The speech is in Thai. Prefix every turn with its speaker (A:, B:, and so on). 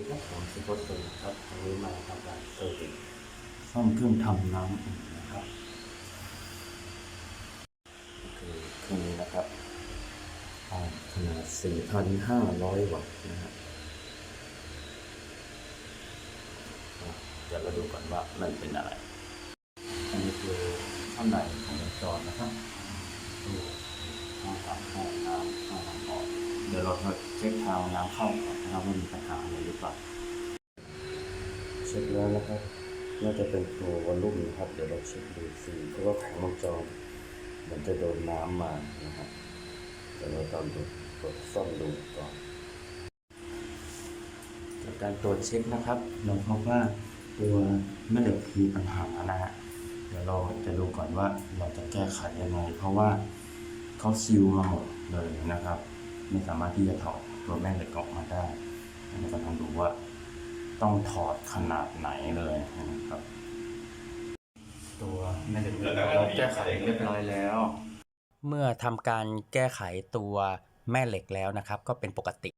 A: ดีครับผมสุพจน์ตุลครับวันนี้มาทำการเซอร์วิสซ่อมเครื่องทำน้ำอุ่นนะครับคือเครื่องนี้นะครับอ่าขนาด 4,500 วัตต์นะครับอะเดี๋ยวเราดูก่อนว่ามันเป็นอะไร อันนี้คือข้างในของวงจรนะครับดูห้องตัดห้องน้ำห้องน้ำออกเดี๋ยวเราเช็คทางน้ำเข้าก่อนนะครับว่ามีปัญหาอะไร หรือเช็คแล้วนะครับน่าจะเป็นตัววอลลุ่มนะครับ เดี๋ยวเราเช็คดูสีเพราะว่าของวงจรมันจะโดนน้ำมานะครับเดี๋ยวเราต้องดูตรวจซ่อมดูก่อนจากการตรวจเช็คนะครับเราพบว่าตัวแม่เหล็กมีปัญหานะฮะเดี๋ยวเราจะดูก่อนว่าเราจะแก้ไขยังไง เพราะว่าเขาซิลมาหมดเลยนะครับ ไม่สามารถที่จะถอดตัวแม่เหล็กออกมาได้ ว่าต้องถอดขนาดไหนเลยนะครับ ตัวแม่เหล็กเราแก้ไขเรียบร้อยแล้ว
B: เมื่อทำการแก้ไขตัวแม่เหล็กแล้วนะครับ ก็เป็นปกติ